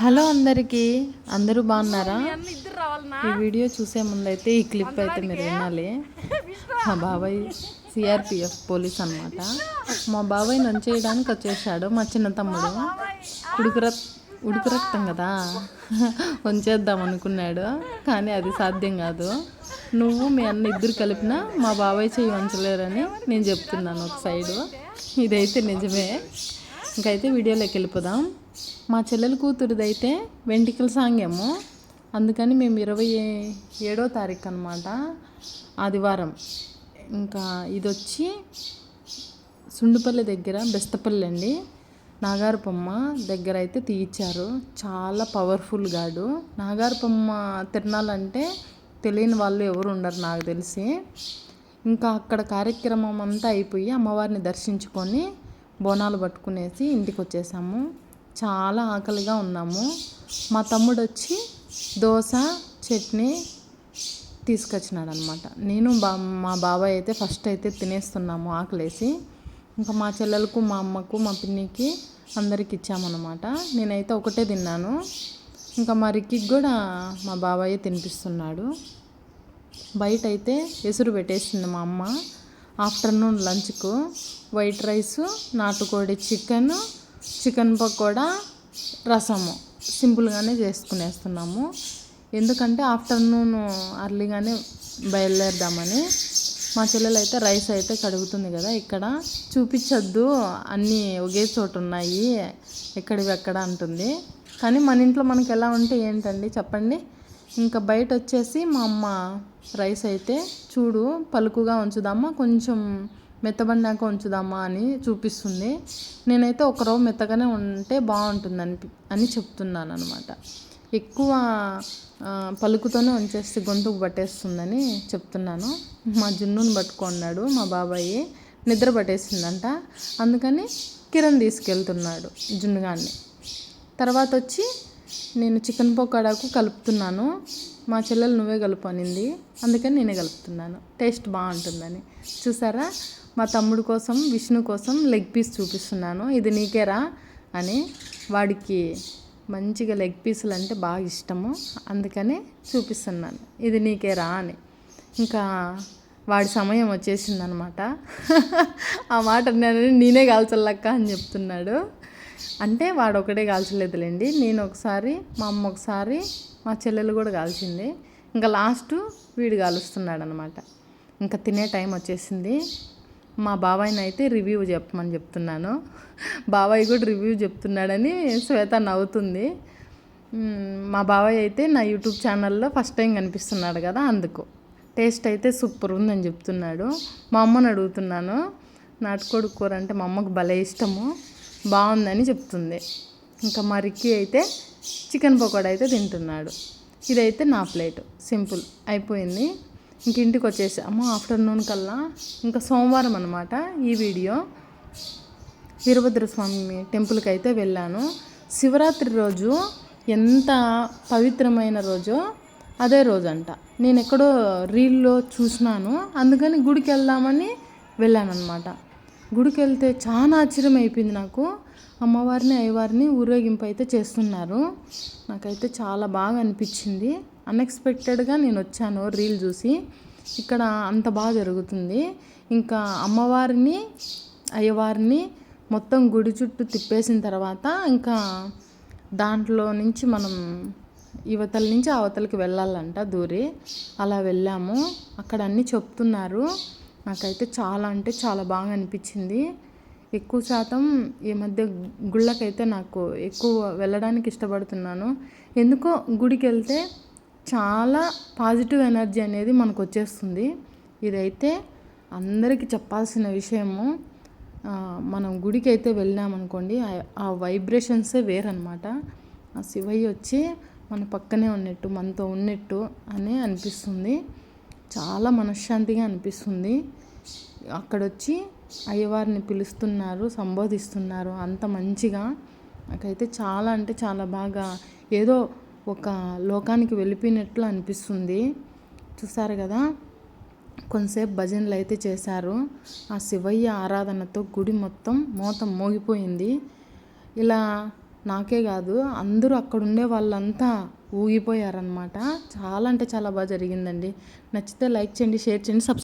Hello అందరికీ. అందరూ బాగున్నారా? ఈ వీడియో చూసే ముందైతే ఈ క్లిప్ అయితే మీరు వినాలి. మా బాబాయ్ సిఆర్పిఎఫ్ పోలీస్ అన్నమాట. మా బాబాయ్ నంచేయడానికి వచ్చేసాడు మా చిన్న తమ్ముడు. ఉడుకు రక్ ఉడుకు రక్తం కదా? వంచేద్దాం అనుకున్నాడు కానీ అది సాధ్యం కాదు. నువ్వు మీ అన్న ఇద్దరు కలిపినా మా బాబాయ్ చెయ్యి వంచలేరని నేను చెప్తున్నాను ఒక సైడు. ఇదైతే నిజమే. ఇంకైతే వీడియోలోకి వెళ్ళిపోదాం. మా చెల్లెల కూతురిదైతే వెంటికల సాంగ్యము అందుకని మేము ఇరవై ఏడో తారీఖు అనమాట ఆదివారం. ఇంకా ఇది వచ్చి సుండుపల్లి దగ్గర బెస్తపల్లి అండి. నాగారపమ్మ దగ్గర అయితే తీయించారు చాలా పవర్ఫుల్ గాడు. నాగారపమ్మ తిరణాలంటే తెలియని వాళ్ళు ఎవరు ఉండరు నాకు తెలిసి. ఇంకా అక్కడ కార్యక్రమం అంతా అయిపోయి అమ్మవారిని దర్శించుకొని బోనాలు పట్టుకునేసి ఇంటికి వచ్చేసాము చాలా ఆకలిగా ఉన్నాము. మా తమ్ముడు వచ్చి దోశ చట్నీ తీసుకొచ్చినాడు అనమాట నేను బా మా బాబాయ్ అయితే ఫస్ట్ అయితే తినేస్తున్నాము ఆకలేసి. ఇంకా మా చెల్లెలకు మా అమ్మకు మా పిన్నికి అందరికి ఇచ్చామన్నమాట నేనైతే ఒకటే తిన్నాను. ఇంకా మా రిక్కికి కూడా మా బాబాయ్ తినిపిస్తున్నాడు. బయట అయితే ఎసురు పెట్టేసింది మా అమ్మ. ఆఫ్టర్నూన్ లంచ్కు వైట్ రైస్ నాటుకోడి చికెన్ చికెన్ పకోడా రసము. సింపుల్గానే చేసుకునేస్తున్నాము. ఎందుకంటే ఆఫ్టర్నూన్ అర్లీగానే బయలుదేరదామని. మా చెల్లెలు అయితే రైస్ అయితే కడుగుతుంది కదా ఇక్కడ. చూపించొద్దు అన్నీ ఒకే చోటు ఉన్నాయి. ఎక్కడివి ఎక్కడ అంటుంది. కానీ మన ఇంట్లో మనకి ఎలా ఉంటే ఏంటండి చెప్పండి? ఇంకా బయట వచ్చేసి మా అమ్మ రైస్ అయితే చూడు పలుకుగా ఉంచుదామా? కొంచెం మెత్తబడినాక ఉంచుదామా అని చూపిస్తుంది. నేనైతే ఒక మెత్తగానే ఉంటే బాగుంటుంది అని అని చెప్తున్నాను అనమాట ఎక్కువ పలుకుతోనే ఉంచేస్తే గొంతుకు పట్టేస్తుందని చెప్తున్నాను. మా జున్నుని పట్టుకున్నాడు మా బాబాయి. నిద్ర పట్టేసిందంట. అందుకని కిరణ్ తీసుకెళ్తున్నాడు జున్నుగాన్ని. తర్వాత వచ్చి నేను చికెన్ పకోడాకు కలుపుతున్నాను. మా చెల్లెలు నువ్వే కలుపు అనింది. అందుకని నేనే కలుపుతున్నాను. టేస్ట్ బాగుంటుందని. చూసారా? మా తమ్ముడు కోసం విష్ణు కోసం లెగ్ పీస్ చూపిస్తున్నాను. ఇది నీకేరా? అని వాడికి మంచిగా లెగ్ పీసులు అంటే బాగా ఇష్టము. అందుకని చూపిస్తున్నాను. ఇది నీకేరా అని. ఇంకా వాడి సమయం వచ్చేసిందనమాట. ఆ మాట నేను నేనే కాల్చల్లక్క అని చెప్తున్నాడు. అంటే వాడు ఒకటే కాల్చలేదులేండి. నేను ఒకసారి మా అమ్మ ఒకసారి మా చెల్లెలు కూడా కాల్చింది. ఇంకా లాస్ట్ వీడు కాలుస్తున్నాడు అనమాట ఇంకా తినే టైం వచ్చేసింది. మా బాబాయ్ని అయితే రివ్యూ చెప్పమని చెప్తున్నాను. బాబాయ్ కూడా రివ్యూ చెప్తున్నాడని శ్వేత నవ్వుతుంది. మా బాబాయ్ అయితే నా యూట్యూబ్ ఛానల్లో ఫస్ట్ టైం కనిపిస్తున్నాడు కదా అందుకు. టేస్ట్ అయితే సూపర్ ఉందని చెప్తున్నాడు. మా అమ్మని అడుగుతున్నాను. నాటుకోడి కూర అంటే మా అమ్మకు భలే ఇష్టము. బాగుందని చెప్తుంది. ఇంకా మా రిక్కీ అయితే చికెన్ పకోడా అయితే తింటున్నాడు. ఇదైతే నా ప్లేట్. సింపుల్. అయిపోయింది. ఇంక ఇంటికి వచ్చేసాము. ఆఫ్టర్నూన్ కల్లా ఇంకా సోమవారం అనమాట ఈ వీడియో. వీరభద్ర స్వామి టెంపుల్కి అయితే వెళ్ళాను. శివరాత్రి రోజు ఎంత పవిత్రమైన రోజో అదే రోజు అంట నేను ఎక్కడో రీల్లో చూసినాను. అందుకని గుడికి వెళ్దామని వెళ్ళానన్నమాట. గుడికి వెళ్తే చాలా ఆశ్చర్యం అయిపోయింది నాకు. అమ్మవారిని అయ్యవారిని ఊరేగింపు అయితే చేస్తున్నారు. నాకైతే చాలా బాగా అనిపించింది. అన్ఎక్స్పెక్టెడ్గా నేను వచ్చాను రీల్ చూసి. ఇక్కడ అంత బాగా జరుగుతుంది. ఇంకా అమ్మవారిని అయ్యవారిని మొత్తం గుడి చుట్టూ తిప్పేసిన తర్వాత ఇంకా దాంట్లో నుంచి మనం యువతల నుంచి అవతలకి వెళ్ళాలంట దూరి. అలా వెళ్ళాము. అక్కడ అన్నీ చెప్తున్నారు. నాకైతే చాలా అంటే చాలా బాగా అనిపించింది. ఎక్కువ శాతం ఈ మధ్య గుళ్ళకైతే నాకు ఎక్కువ వెళ్ళడానికి ఇష్టపడుతున్నాను. ఎందుకో గుడికి వెళ్తే చాలా పాజిటివ్ ఎనర్జీ అనేది మనకు వచ్చేస్తుంది ఇదైతే అందరికీ చెప్పాల్సిన విషయము. మనం గుడికి అయితే వెళ్ళామనుకోండి ఆ- ఆ వైబ్రేషన్సే వేరనమాట ఆ శివయ్య వచ్చి మన పక్కనే ఉన్నట్టు మనతో ఉన్నట్టు అని అనిపిస్తుంది. చాలా మనశ్శాంతిగా అనిపిస్తుంది. అక్కడొచ్చి అయ్యవారిని పిలుస్తున్నారు సంబోధిస్తున్నారు అంత మంచిగా. నాకైతే చాలా అంటే చాలా బాగా ఏదో ఒక లోకానికి వెళ్ళిపోయినట్లు అనిపిస్తుంది. చూసారు కదా కొంతసేపు భజనలు అయితే చేశారు. ఆ శివయ్య ఆరాధనతో గుడి మొత్తం మోతం మోగిపోయింది. ఇలా నాకే కాదు అందరూ అక్కడ ఉండే వాళ్ళంతా ఊగిపోయారనమాట చాలా అంటే చాలా బాగా జరిగిందండి. నచ్చితే లైక్ చేయండి షేర్ చేయండి సబ్స్క్రైబ్